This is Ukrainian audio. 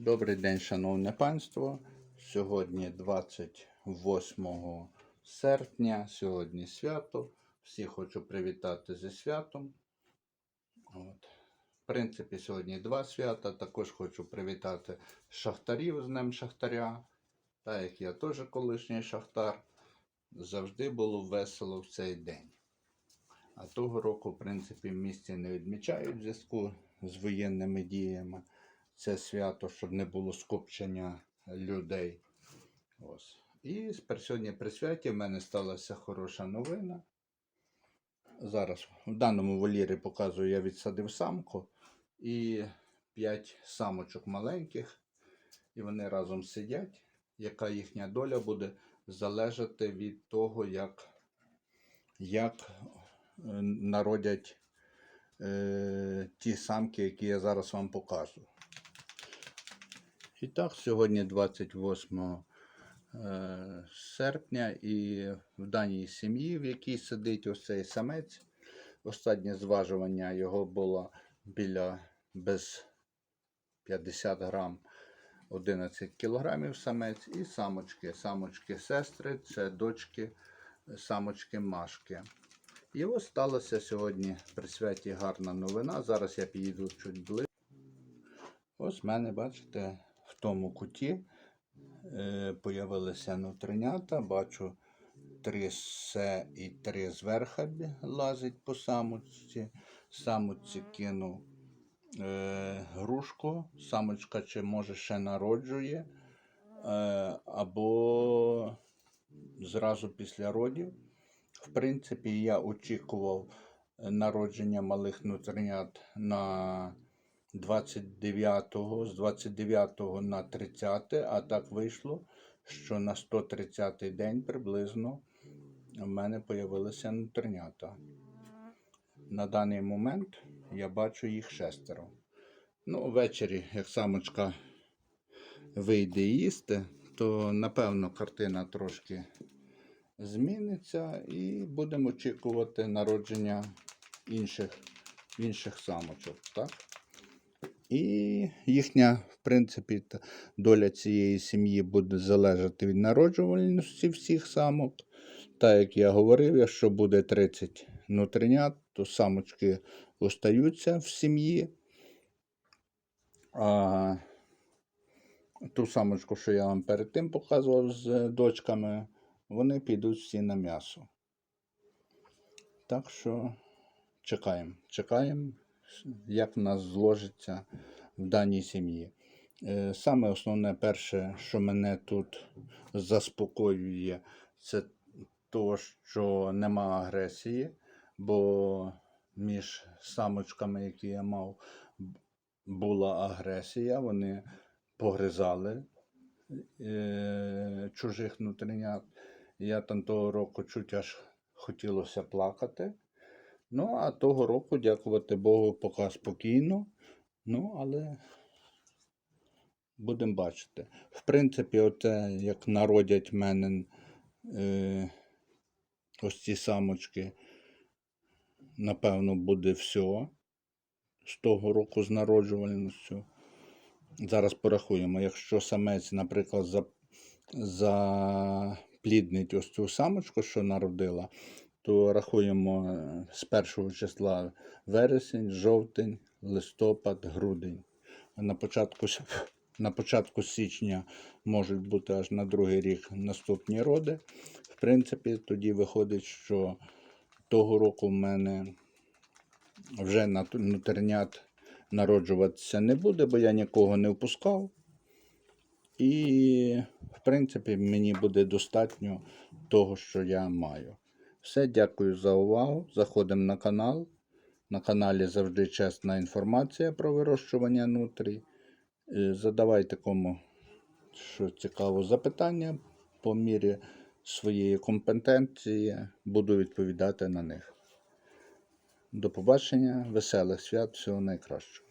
Добрий день, шановне панство. Сьогодні 28 серпня, сьогодні свято. Всі хочу привітати зі святом. От. В принципі, сьогодні два свята. Також хочу привітати шахтарів з Днем Шахтаря. Так як я теж колишній шахтар, завжди було весело в цей день. А того року, в принципі, в місті не відмічають в зв'язку з воєнними діями це свято, щоб не було скупчення людей. Ось. І сьогодні при святі в мене сталася хороша новина. Зараз в даному волірі показую, я відсадив самку і 5 самочок маленьких, і вони разом сидять. Яка їхня доля буде залежати від того, як, як е, народять е, ті самки, які я зараз вам покажу. І так, сьогодні 28 е, серпня, і в даній сім'ї, в якій сидить ось цей самець, останнє зважування його було біля без 50 грам 11 кілограмів самець і самочки. Самочки сестри, це дочки, самочки Машки. І ось сталася сьогодні при святі гарна новина. Зараз я підійду чуть ближче. Ось мене, бачите, в тому куті е, появилися нутринята. Бачу три се і три зверха лазить по самочці. Самочці кину е, грушку. Самочка чи може ще народжує, е, або зразу після родів. В принципі, я очікував е, народження малих нутринят на 29-го, з 29 на 30, а так вийшло, що на 130 день приблизно в мене появилися нутринята. На даний момент я бачу їх шестеро. Ну, ввечері, як самочка вийде їсти, то напевно картина трошки зміниться і будемо очікувати народження інших, інших самочок. Так? І їхня, в принципі, доля цієї сім'ї буде залежати від народжувальності всіх самок. Так як я говорив, якщо буде 30 нутринят, то самочки остаються в сім'ї. А ту самочку, що я вам перед тим показував з е, дочками, вони підуть всі на м'ясо. Так що чекаємо. Чекаємо, як в нас зложиться в даній сім'ї. Е, Саме основне перше, що мене тут заспокоює, це то, що нема агресії, бо між самочками, які я мав, була агресія, вони погризали е, чужих нутринят. Я там того року чуть аж хотілося плакати. Ну, а того року, дякувати Богу, поки спокійно. Ну, але будемо бачити. В принципі, оце, як народять в мене е, ось ці самочки, напевно, буде все з того року з народжувальністю. Зараз порахуємо, якщо самець, наприклад, за, запліднить ось цю самочку, що народила, то рахуємо е, з першого числа вересень, жовтень, листопад, грудень. На початку, на початку січня можуть бути аж на другий рік наступні роди. В принципі, тоді виходить, що того року в мене вже нутернят народжуватися не буде, бо я нікого не впускав. І, в принципі, мені буде достатньо того, що я маю. Все, дякую за увагу. Заходимо на канал. На каналі завжди чесна інформація про вирощування нутрій. Е, Задавайте кому що цікаво запитання по мірі своєї компетенції. Буду відповідати на них. До побачення, веселих свят, всього найкращого.